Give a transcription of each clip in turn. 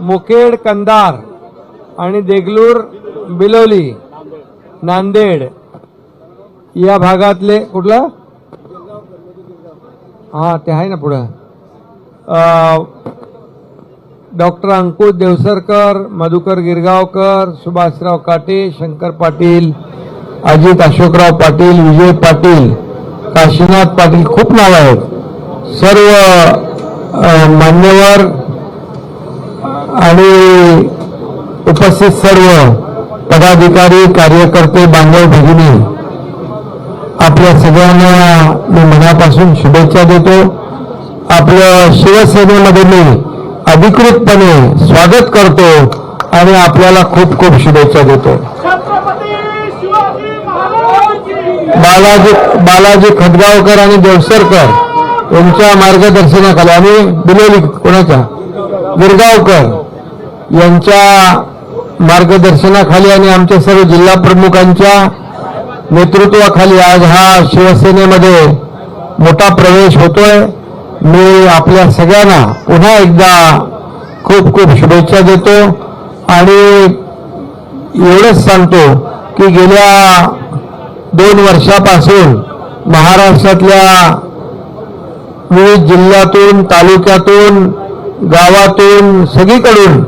मुखेड कंदार आणि देगलूर बिलोली नांदेड या भागातले कुठलं? हा ते आहे ना पुढं. डॉक्टर अंकुश देवसरकर मधुकर गिरगावकर सुभाषराव काटे शंकर पाटील अजित अशोकराव पाटील विजय पाटील काशीनाथ पाटील खूप नाव आहेत. सर्व मान्यवर आणि उपस्थित सर्व पदाधिकारी कार्यकर्ते बांधव भगिनी आपल्या सगळ्यांना मी मनापासून शुभेच्छा देतो. आपलं शिवसेनेमध्ये मी अधिकृतपणे स्वागत करतो आणि आपल्याला खूप खूप शुभेच्छा देतो. बालाजी बालाजी खदगावकर आणि देवसरकर यांच्या मार्गदर्शनाखाली आणि बिलोली कोणाच्या? गिरगावकर यांच्या मार्गदर्शनाखाली आणि आमच्या सर्व जिल्हा प्रमुखांच्या नेतृत्वाखाली आज हा शिवसेनेमध्ये मोठा प्रवेश होतोय. मी आपल्या सगळ्यांना पुन्हा एकदा खूप खूप शुभेच्छा देतो आणि एवढंच सांगतो की गेल्या दोन वर्षापासून महाराष्ट्रातल्या विविध जिल्ह्यातून तालुक्यातून गावातून सगळीकडून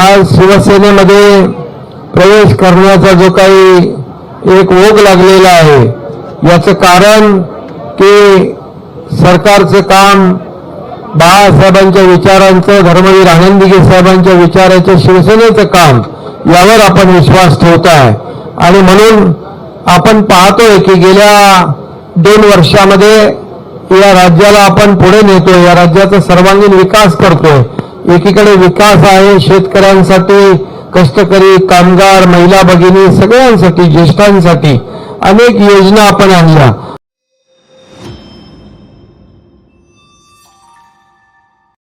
आज शिवसेनेमध्ये प्रवेश करण्याचा जो काही एक ओघ लागलेला आहे याचं कारण की सरकारचं काम बाळासाहेबांच्या विचारांचं धर्मवीर आनंदीगे साहेबांच्या विचाराचं शिवसेनेचं काम यावर आपण विश्वास ठेवत आहे. आणि म्हणून आपण पाहतोय की गेल्या दोन वर्षामध्ये या राज्याला आपण पुढे नेतोय या राज्याचा सर्वांगीण विकास करतोय. एकीकडे विकास आहे शेतकऱ्यांसाठी कष्टकरी कामगार महिला भगिनी सगळ्यांसाठी ज्येष्ठांसाठी अनेक योजना आपण आणल्या.